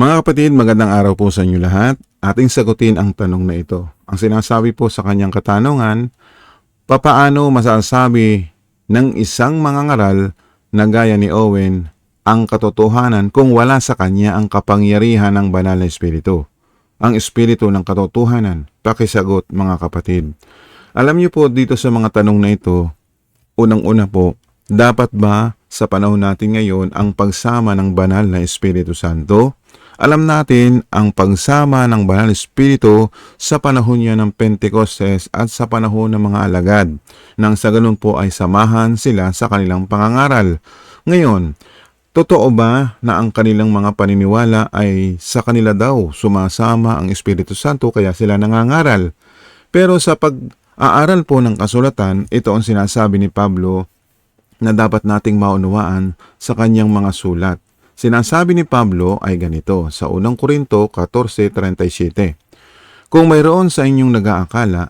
Mga kapatid, magandang araw po sa inyo lahat. Ating sagutin ang tanong na ito. Ang sinasabi po sa kanyang katanungan, papaano masasabi ng isang mangangaral na gaya ni Owen ang katotohanan kung wala sa kanya ang kapangyarihan ng banal na espiritu? Ang espiritu ng katotohanan. Pakisagot mga kapatid. Alam niyo po dito sa mga tanong na ito, unang-una po, dapat ba sa panahon natin ngayon ang pagsama ng banal na Espiritu Santo? Alam natin ang pagsama ng banal na Espiritu sa panahon niya ng Pentecostes at sa panahon ng mga alagad, nang sa ganun po ay samahan sila sa kanilang pangangaral. Ngayon, totoo ba na ang kanilang mga paniniwala ay sa kanila daw sumasama ang Espiritu Santo kaya sila nangangaral? Pero sa pag-aaral po ng kasulatan, ito ang sinasabi ni Pablo na dapat nating maunawaan sa kanyang mga sulat. Sinasabi ni Pablo ay ganito sa unang Korinto 14.37 Kung mayroon sa inyong nag-aakala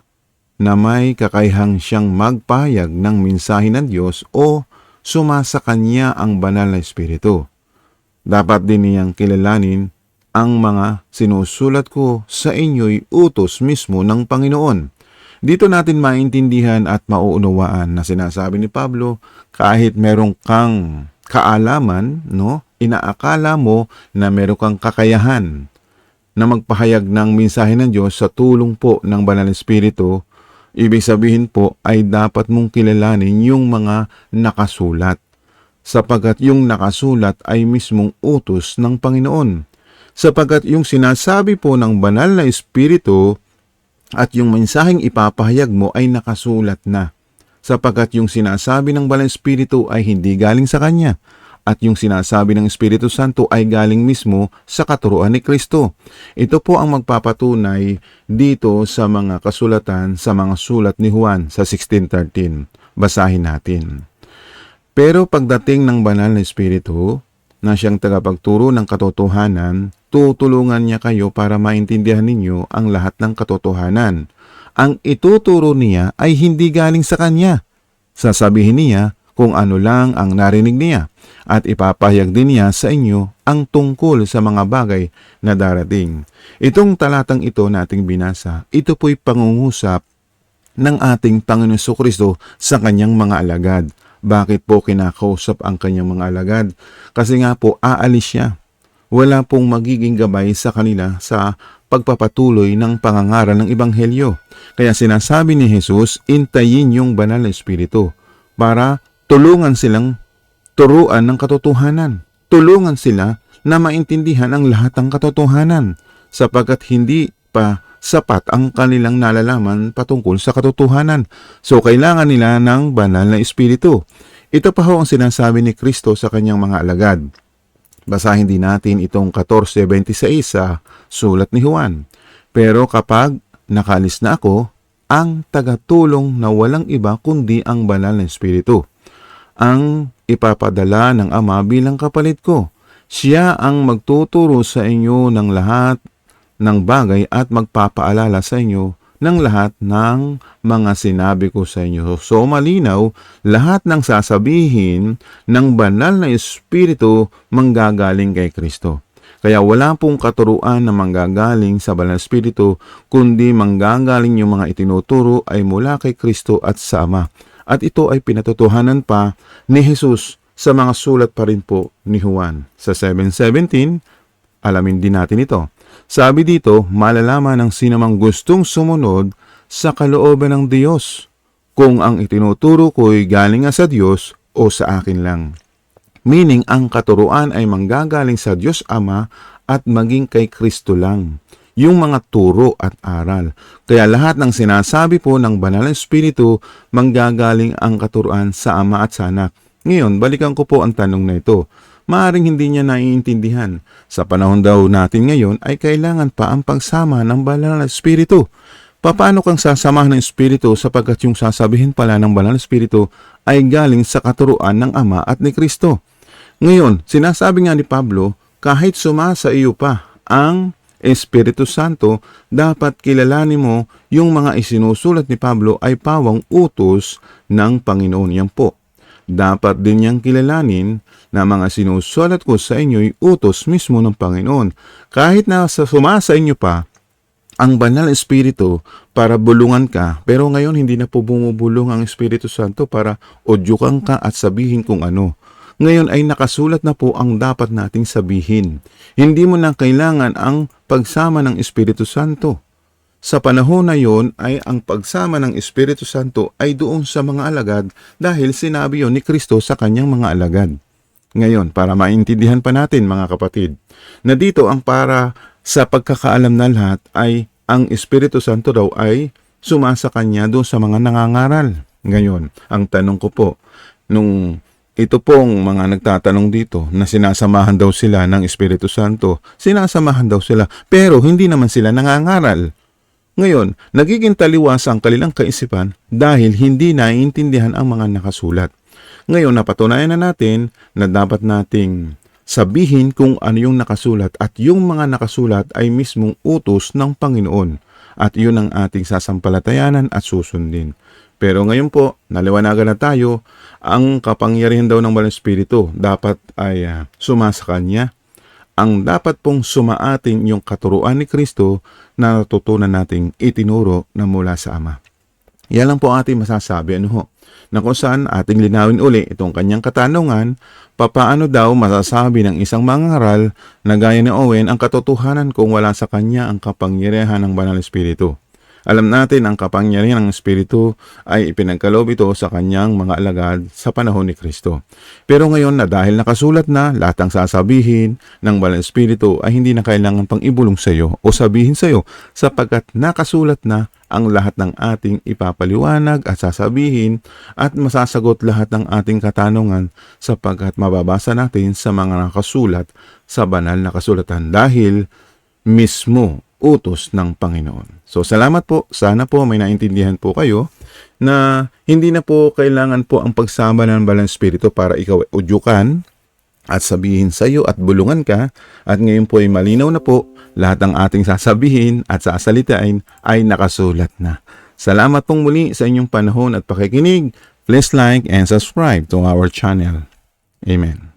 na may kakayhang siyang magpahayag ng mensahe ng Diyos o sumasa kanya ang banal na Espiritu, dapat din niyang kilalanin ang mga sinusulat ko sa inyo'y utos mismo ng Panginoon. Dito natin maintindihan at mauunawaan na sinasabi ni Pablo kahit merong kang kaalaman, no? Inaakala mo na meron kang kakayahan na magpahayag ng mensahe ng Diyos sa tulong po ng Banal na Espiritu, ibig sabihin po ay dapat mong kilalanin yung mga nakasulat sapagkat yung nakasulat ay mismong utos ng Panginoon. Sapagkat yung sinasabi po ng banal na Espiritu at yung mensaheng ipapahayag mo ay nakasulat na. Sapagkat yung sinasabi ng banal na Espiritu ay hindi galing sa Kanya at yung sinasabi ng Espiritu Santo ay galing mismo sa katuruan ni Kristo. Ito po ang magpapatunay dito sa mga kasulatan sa mga sulat ni Juan sa 1613. Basahin natin. Pero pagdating ng banal na Espiritu, na siyang tagapagturo ng katotohanan, tutulungan niya kayo para maintindihan ninyo ang lahat ng katotohanan. Ang ituturo niya ay hindi galing sa kanya. Sasabihin niya kung ano lang ang narinig niya at ipapahayag din niya sa inyo ang tungkol sa mga bagay na darating. Itong talatang ito nating binasa, ito po'y pangungusap ng ating Panginoon Kristo sa kanyang mga alagad. Bakit po kinakausap ang kanyang mga alagad? Kasi nga po, aalis siya. Wala pong magiging gabay sa kanila sa pagpapatuloy ng pangangaral ng Ebanghelyo. Kaya sinasabi ni Jesus, intayin yung banal na Espiritu para tulungan silang turuan ng katotohanan. Tulungan sila na maintindihan ang lahat ng katotohanan sapagkat hindi pa sapat ang kanilang nalalaman patungkol sa katotohanan. So, kailangan nila ng banal na espiritu. Ito pa ho ang sinasabi ni Kristo sa kanyang mga alagad. Basahin din natin itong 14.26 sa sulat ni Juan. Pero kapag nakalis na ako, ang tagatulong na walang iba kundi ang banal na espiritu. Ang ipapadala ng Ama bilang kapalit ko. Siya ang magtuturo sa inyo ng lahat ng bagay at magpapaalala sa inyo ng lahat ng mga sinabi ko sa inyo. So malinaw, lahat ng sasabihin ng banal na Espiritu manggagaling kay Kristo. Kaya wala pong katuruan na manggagaling sa banal na Espiritu, kundi manggagaling yung mga itinuturo ay mula kay Kristo at sa Ama. At ito ay pinatotohanan pa ni Jesus sa mga sulat pa rin po ni Juan. Sa 7.17, alamin din natin ito. Sabi dito, malalaman ng sinamang gustong sumunod sa kalooban ng Diyos kung ang itinuturo ko'y galing nga sa Diyos o sa akin lang. Meaning, ang katuruan ay manggagaling sa Diyos Ama at maging kay Kristo lang. Yung mga turo at aral. Kaya lahat ng sinasabi po ng Banal na Espiritu, manggagaling ang katuruan sa Ama at sa Anak. Ngayon, balikan ko po ang tanong na ito maaring hindi niya naiintindihan. Sa panahon daw natin ngayon ay kailangan pa ang pagsama ng banal na espiritu. Paano kang sasamahan ng espiritu sapagkat yung sasabihin pala ng banal na espiritu ay galing sa katuruan ng Ama at ni Kristo. Ngayon, sinasabi nga ni Pablo, kahit sumasa iyo pa ang Espiritu Santo, dapat kilalanin mo yung mga isinusulat ni Pablo ay pawang utos ng Panginoon. Yan po dapat din niyang kilalanin na mga sinusulat ko sa inyo'y utos mismo ng Panginoon. Kahit na sa sumasa inyo pa ang banal na espiritu para bulungan ka, pero ngayon hindi na po bumubulong ang Espiritu Santo para odyukan ka at sabihin kung ano. Ngayon ay nakasulat na po ang dapat nating sabihin. Hindi mo na kailangan ang pagsama ng Espiritu Santo. Sa panahon na yon ay ang pagsama ng Espiritu Santo ay doon sa mga alagad dahil sinabi yon ni Kristo sa kanyang mga alagad. Ngayon, para maintindihan pa natin mga kapatid, na dito ang para sa pagkakaalam na lahat ay ang Espiritu Santo daw ay sumasa kanya doon sa mga nangangaral. Ngayon, ang tanong ko po, nung ito pong mga nagtatanong dito na sinasamahan daw sila ng Espiritu Santo, sinasamahan daw sila, pero hindi naman sila nangangaral. Ngayon, nagiging taliwas ang kanilang kaisipan dahil hindi naiintindihan ang mga nakasulat. Ngayon, napatunayan na natin na dapat nating sabihin kung ano yung nakasulat at yung mga nakasulat ay mismong utos ng Panginoon at yun ang ating sasampalatayanan at susundin. Pero ngayon po, naliwanagan na tayo, ang kapangyarihan daw ng Banal Espiritu dapat ay ah, sumasa Kanya. Ang dapat pong sumaating yung katuruan ni Kristo na natutunan nating itinuro na mula sa Ama. Yan lang po ating masasabi. Ano ho? Na kung saan ating linawin uli itong kanyang katanungan, papaano daw masasabi ng isang mangaral na gaya ni Owen ang katotohanan kung wala sa kanya ang kapangyarihan ng Banal Espiritu. Alam natin ang kapangyarihan ng Espiritu ay ipinagkaloob ito sa kanyang mga alagad sa panahon ni Kristo. Pero ngayon na dahil nakasulat na lahat ng sasabihin ng Banal Espiritu ay hindi na kailangan pang ibulong sa iyo o sabihin sa iyo sapagkat nakasulat na ang lahat ng ating ipapaliwanag at sasabihin at masasagot lahat ng ating katanungan sapagkat mababasa natin sa mga nakasulat sa banal na kasulatan dahil mismo utos ng Panginoon. So salamat po. Sana po may naintindihan po kayo na hindi na po kailangan po ang pagsama ng Balang Espiritu para ikaw udyukan at sabihin sa iyo at bulungan ka at ngayon po ay malinaw na po lahat ng ating sasabihin at sasalitain ay nakasulat na. Salamat pong muli sa inyong panahon at pakikinig. Please like and subscribe to our channel. Amen.